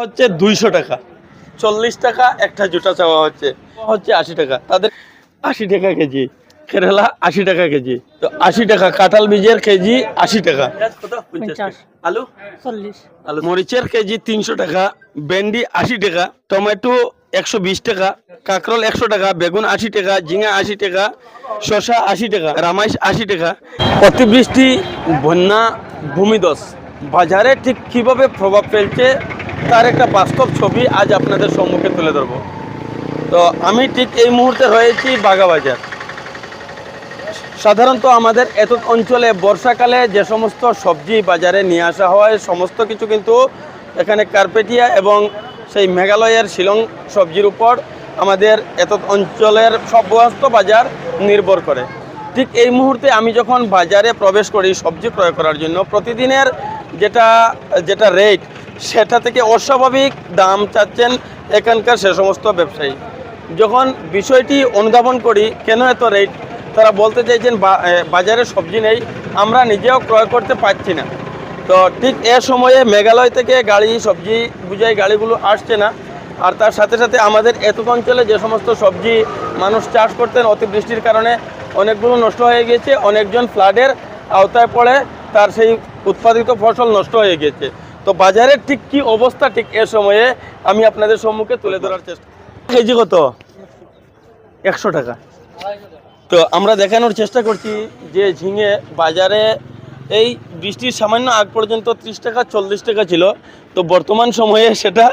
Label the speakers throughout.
Speaker 1: হচ্ছে দুইশো টাকা। চল্লিশ টাকা একটা জুতা চাওয়া হচ্ছে হচ্ছে আশি টাকা। তাদের আশি টাকা কেজি কেরালা আশি টাকা কেজি। তো আশি টাকা কাঁঠাল বীজের কেজি আশি টাকা। আলু?
Speaker 2: চল্লিশ।
Speaker 1: আলু মরিচের কেজি তিনশো টাকা ভেন্ডি আশি টাকা টমেটো একশো বিশ টাকা কাঁকরোল একশো টাকা বেগুন আশি টাকা ঝিঙা আশি টাকা শশা আশি টাকা রামাইশ আশি টাকা। অতিবৃষ্টি বন্যা ভূমিদস বাজারে ঠিক কীভাবে প্রভাব ফেলছে তার একটা বাস্তব ছবি আজ আপনাদের সম্মুখে তুলে ধরবো। তো আমি ঠিক এই মুহূর্তে রয়েছি বাগাবাজার সাধারণত আমাদের এত অঞ্চলে বর্ষাকালে যে সমস্ত সবজি বাজারে নিয়ে আসা হয়, সমস্ত কিছু কিন্তু এখানে কার্পেটিয়া এবং সেই মেঘালয়ের শিলং সবজির উপর আমাদের এত অঞ্চলের সমস্ত বাজার নির্ভর করে। ঠিক এই মুহূর্তে আমি যখন বাজারে প্রবেশ করি সবজি ক্রয় করার জন্য, প্রতিদিনের যেটা যেটা রেট সেটা থেকে অস্বাভাবিক দাম চাচ্ছেন এখানকার সে সমস্ত ব্যবসায়ী। যখন বিষয়টি অনুধাবন করি, কেন এত রেট তারা বলতে চাইছেন বাজারে সবজি নেই, আমরা নিজেও ক্রয় করতে পারছি না। তো ঠিক এ সময়ে মেঘালয় থেকে গাড়ি, সবজি বুঝাই গাড়িগুলো আসছে না। আর তার সাথে সাথে আমাদের এত অঞ্চলে যে সমস্ত সবজি মানুষ চাষ করতেন, অতিবৃষ্টির কারণে অনেকগুলো নষ্ট হয়ে গেছে অনেকজন ফ্লাডের আওতায় পড়ে, তার সেই উৎপাদিত ফসল নষ্ট হয়ে গেছে তো বাজারের ঠিক কি অবস্থা, ঠিক এ সময়ে আমি আপনাদের সম্মুখে তুলে ধরার চেষ্টা কেজি কত? একশো টাকা। তো আমরা দেখানোর চেষ্টা করছি যে ঝিঙে বাজারে এই বৃষ্টির সামান্য আগ পর্যন্ত ত্রিশ টাকা, চল্লিশ টাকা ছিল। তো বর্তমান সময়ে সেটা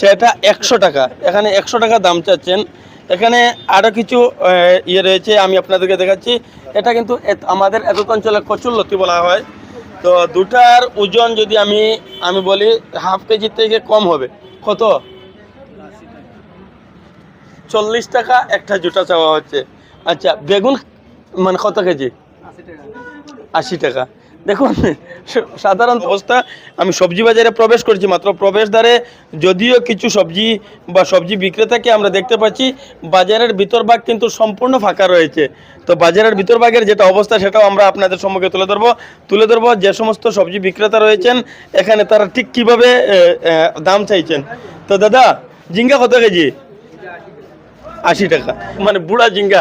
Speaker 1: সেটা একশো টাকা। এখানে একশো টাকা দাম চাচ্ছেন। এখানে আরও কিছু ইয়ে রয়েছে, আমি আপনাদেরকে দেখাচ্ছি। এটা কিন্তু আমাদের এত অঞ্চলে কচুর লতি বলা হয়। তো দুটার ওজন যদি আমি আমি বলি হাফ কেজির থেকে কম হবে। কত? চল্লিশ টাকা একটা জুটা চাওয়া হচ্ছে। আচ্ছা বেগুন মানে কত কেজি? আশি টাকা। দেখুন, সাধারণ অবস্থা, আমি সবজি বাজারে প্রবেশ করছি মাত্র। প্রবেশদ্বারে যদিও কিছু সবজি বা সবজি বিক্রেতাকে আমরা দেখতে পাচ্ছি, বাজারের ভিতরভাগ কিন্তু সম্পূর্ণ ফাঁকা রয়েছে। তো বাজারের ভিতরভাগের যেটা অবস্থা, সেটাও আমরা আপনাদের সম্মুখে তুলে ধরবো। তুলে ধরবো যে সমস্ত সবজি বিক্রেতা রয়েছেন, এখানে তারা ঠিক কীভাবে দাম চাইছেন। তো দাদা জিঙ্গা কত কেজি? আশি টাকা। মানে বুড়া জিঙ্গা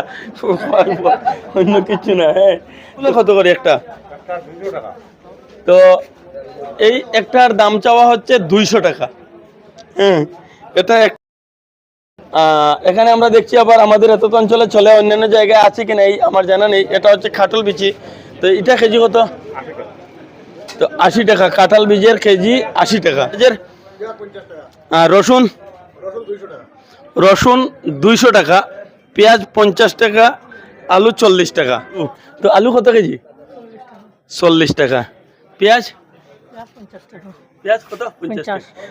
Speaker 1: অন্য কিছু না হ্যাঁ। কত করে একটা? তো এই একটার দাম চাওয়া হচ্ছে দুইশো টাকা। হ্যাঁ এটা এক- এখানে আমরা দেখছি আবার আমাদের এত অঞ্চলে চলে অন্যান্য জায়গায় আছে কি নেই, আমার জানা নেই। এটা হচ্ছে খাটল বিচি। তো এটা কেজি কত? তো আশি টাকা। কাঁঠাল বীজের কেজি আশি টাকা। রসুন? রসুন দুইশো টাকা, পেঁয়াজ পঞ্চাশ টাকা, আলু চল্লিশ টাকা। তো আলু কত কেজি? চল্লিশ টাকা। পেঁয়াজ? পেঁয়াজ কত।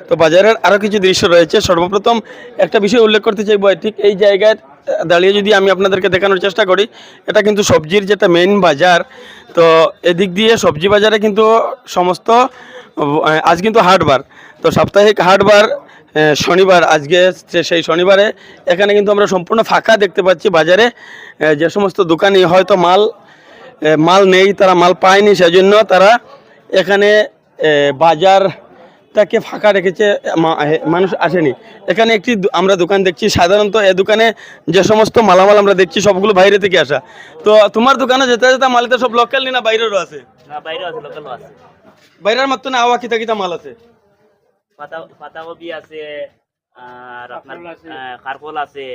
Speaker 1: তো বাজারের আরও কিছু দৃশ্য রয়েছে। সর্বপ্রথম একটা বিষয় উল্লেখ করতে চাইব, ঠিক এই জায়গায় দাঁড়িয়ে যদি আমি আপনাদেরকে দেখানোর চেষ্টা করি, এটা কিন্তু সবজির যেটা মেইন বাজার। তো এদিক দিয়ে সবজি বাজারে কিন্তু সমস্ত আজ কিন্তু হাটবার। তো সাপ্তাহিক হাটবার শনিবার, আজকে সেই শনিবারে এখানে কিন্তু আমরা সম্পূর্ণ ফাঁকা দেখতে পাচ্ছি বাজারে। যে সমস্ত দোকানি হয়তো মাল মাল নেই তারা মাল পায়নি সেজন্য তারা এখানে বাজারটাকে ফাঁকা রেখেছে মা- মানুষ আসেনি। এখানে একটি আমরা দোকান দেখছি সাধারণত এ দোকানে যে সমস্ত মালামাল আমরা দেখছি সবগুলো বাইরে থেকে আসা। তো তোমার দোকানে যেতে যেতে মাল তো সব লোকাল না বাইরেরও আছে?
Speaker 3: না বাইরে আছে লোকাল আছে।
Speaker 1: বাইরের মাত্র না আওয়া কিতা কিতা মাল আছে?
Speaker 3: পাতা পাতাকপি আছে আর আপনার কারকল আছে।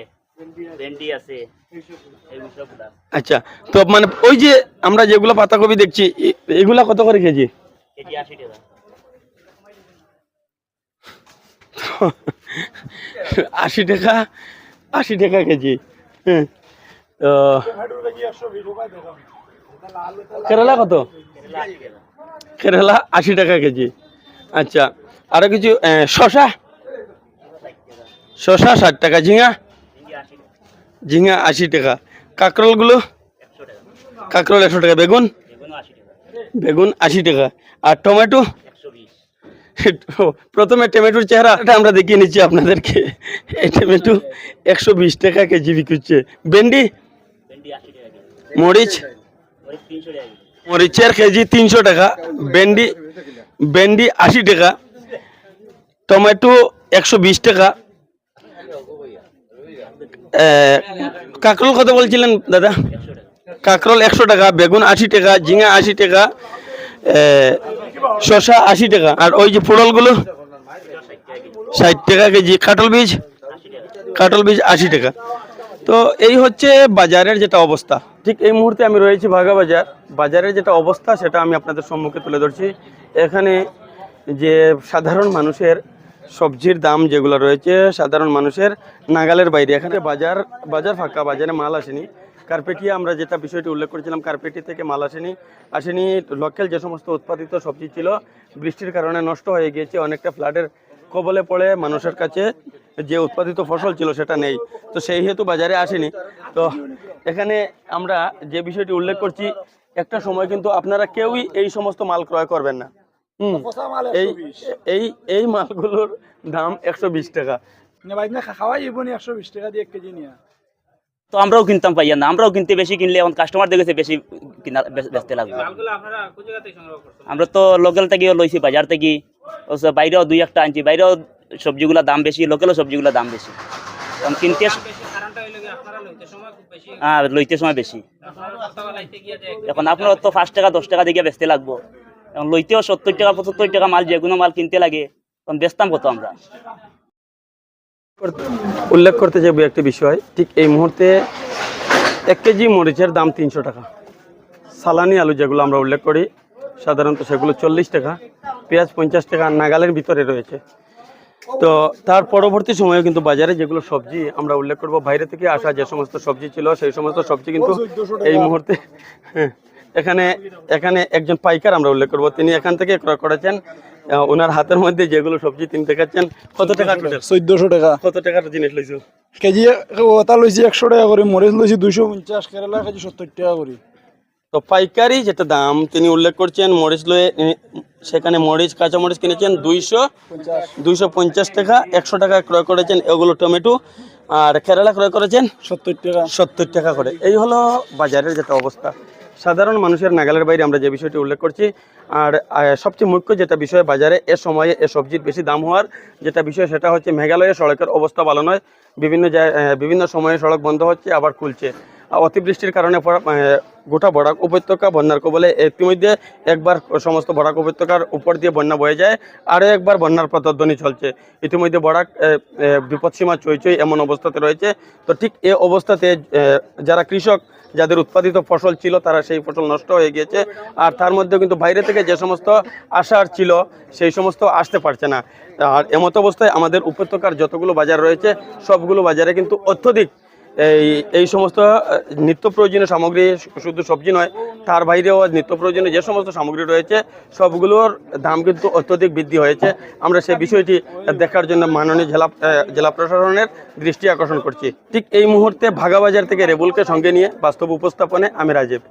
Speaker 3: ভেন্ডি আছে। এইগুলো
Speaker 1: আচ্ছা তো মানে ওই যে আমরা যেগুলো পাতাকপি দেখছি এ- এগুলা কত করে কেজি?
Speaker 3: কেজি আশি টাকা।
Speaker 1: আশি টাকা আশি টাকা কেজি। হ্যাঁ। কেরালা কত?
Speaker 3: কেরালা আশি টাকা।
Speaker 1: কেজি। আচ্ছা আরও কিছু শশা শশা ষাট টাকা ঝিঙা? ঝিঙা আশি টাকা। কাঁকরোলগুলো? কাঁকরোল একশো টাকা। বেগুন? বেগুন আশি টাকা। আর টমেটো? প্রথমে টমেটোর চেহারাটা আমরা দেখিয়ে নিচ্ছি আপনাদেরকে। এই টমেটো একশো বিশ টাকা কেজি বিকুচ্ছে ভেন্ডি
Speaker 3: ভেন্ডি?
Speaker 1: মরিচ? মরিচের কেজি তিনশো টাকা। ভেন্ডি ভেন্ডি আশি টাকা। টমেটো একশো বিশ টাকা। কাঁকরোল কত বলছিলেন, দাদা। কাঁকরোল একশো টাকা, বেগুন আশি টাকা, ঝিঙা আশি টাকা শসা আশি টাকা। আর ওই যে পটলগুলো ষাট টাকা কেজি কাটল বীজ কাটল বীজ আশি টাকা। তো এই হচ্ছে বাজারের যেটা অবস্থা। ঠিক এই মুহূর্তে আমি রয়েছি ভাগা বাজার। বাজারের যেটা অবস্থা, সেটা আমি আপনাদের সম্মুখে তুলে ধরছি। এখানে যে সাধারণ মানুষের সবজির দাম যেগুলো রয়েছে, সাধারণ মানুষের নাগালের বাইরে। এখানে বাজার বাজার ফাঁকা, বাজারে মাল আসেনি। কার্পেটিয়া আমরা যেটা বিষয়টি উল্লেখ করেছিলাম, কার্পেটি থেকে মাল আসেনি আসেনি। লোকাল যে সমস্ত উৎপাদিত সবজি ছিল, বৃষ্টির কারণে নষ্ট হয়ে গিয়েছে, অনেকটা ফ্লাডের কবলে পড়ে মানুষের কাছে যে উৎপাদিত ফসল ছিল সেটা নেই। তো সেই হেতু বাজারে আসেনি। তো এখানে আমরা যে বিষয়টি উল্লেখ করছি, একটা সময় কিন্তু আপনারা কেউই এই সমস্ত মাল ক্রয় করবেন না। এই এই এই মালগুলোর দাম একশো বিশ টাকা।
Speaker 2: খাওয়াই একশো বিশ টাকা দিয়ে এক কেজি নিয়ে।
Speaker 4: তো আমরাও কিনতাম পাইয়া না আমরাও কিনতে বেশি কিনলে এখন কাস্টমার দেখেছে বেশি কিনা বেচতে লাগবে। আমরা তো লোকাল থেকে লইছি বাজার থেকে। বাইরেও দুই একটা আনছি বাইরেও সবজিগুলোর দাম বেশি লোকালও সবজিগুলোর দাম বেশি। এখন কিনতে হ্যাঁ লইতে সময় বেশি। এখন আপনার তো পাঁচ টাকা দশ টাকা দিকে বেচতে লাগবো। এখন লইতেও সত্তর টাকা পঁচাত্তর টাকা মাল যে কোনো মাল কিনতে লাগে তখন বেচতাম কত আমরা?
Speaker 1: উল্লেখ করতে যাব একটি বিষয় ঠিক এই মুহূর্তে এক কেজি মরিচের দাম তিনশো টাকা। সালানি আলু যেগুলো আমরা উল্লেখ করি সাধারণত সেগুলো চল্লিশ টাকা পেঁয়াজ পঞ্চাশ টাকা নাগালের ভিতরে রয়েছে। তো তার পরবর্তী সময়ে কিন্তু বাজারে যেগুলো সবজি আমরা উল্লেখ করব বাইরে থেকে আসা যে সমস্ত সবজি ছিল সেই সমস্ত সবজি কিন্তু এই মুহূর্তে হ্যাঁ, এখানে এখানে একজন পাইকার আমরা উল্লেখ করব। তিনি এখান থেকে ক্রয় করেছেন ওনার হাতের মধ্যে যেগুলো সবজি তিনি দেখাচ্ছেন। কত টাকা
Speaker 2: চোদ্দশো টাকা।
Speaker 1: কত টাকার জিনিস লইছো?
Speaker 2: কেজি ওটা লইছি একশো টাকা করে মরিচ লইছি দুইশো পঞ্চাশ কেরালা কেজি সত্তর টাকা করে।
Speaker 1: তো পাইকারি যেটা দাম তিনি উল্লেখ করছেন মরিচ লয়ে সেখানে মরিচ কাঁচা মরিচ কিনেছেন দুইশো দুইশো পঞ্চাশ টাকা একশো টাকা ক্রয় করেছেন এগুলো টমেটো। আর কেরালা ক্রয় করেছেন
Speaker 2: সত্তর টাকা।
Speaker 1: সত্তর টাকা করে। এই হলো বাজারের যেটা অবস্থা। সাধারণ মানুষের নাগালের বাইরে আমরা যে বিষয়টি উল্লেখ করছি, আর সবচেয়ে মুখ্য যেটা বিষয় বাজারে, এ সময়ে এ সবজির বেশি দাম হওয়ার যেটা বিষয় সেটা হচ্ছে মেঘালয়ে সড়কের অবস্থা ভালো নয়। বিভিন্ন বিভিন্ন সময়ে সড়ক বন্ধ হচ্ছে, আবার খুলছে। অতিবৃষ্টির কারণে গোটা বরাক উপত্যকা বন্যার কবলে ইতিমধ্যে একবার সমস্ত বরাক উপত্যকার উপর দিয়ে বন্যা বয়ে যায়, আরও একবার বন্যার প্রতিধ্বনি চলছে ইতিমধ্যে বরাক বিপদসীমা চইচই এমন অবস্থাতে রয়েছে। তো ঠিক এ অবস্থাতে যারা কৃষক যাদের উৎপাদিত ফসল ছিল, তারা সেই ফসল নষ্ট হয়ে গিয়েছে। আর তার মধ্যে কিন্তু বাইরে থেকে যে সমস্ত আসার ছিল, সেই সমস্ত আসতে পারছে না। আর এমত অবস্থায় আমাদের উপত্যকার যতগুলো বাজার রয়েছে, সবগুলো বাজারে কিন্তু অত্যধিক এই এই সমস্ত নিত্য প্রয়োজনীয় সামগ্রী, শুধু সবজি নয় তার বাইরেও নিত্য প্রয়োজনীয় যে সমস্ত সামগ্রী রয়েছে, সবগুলোর দাম কিন্তু অত্যধিক বৃদ্ধি হয়েছে। আমরা সেই বিষয়টি দেখার জন্য মাননীয় জেলা জেলা প্রশাসনের দৃষ্টি আকর্ষণ করছি। ঠিক এই মুহূর্তে ভাগাবাজার থেকে রেবুলকে সঙ্গে নিয়ে বাস্তব উপস্থাপনে আমি রাজীব।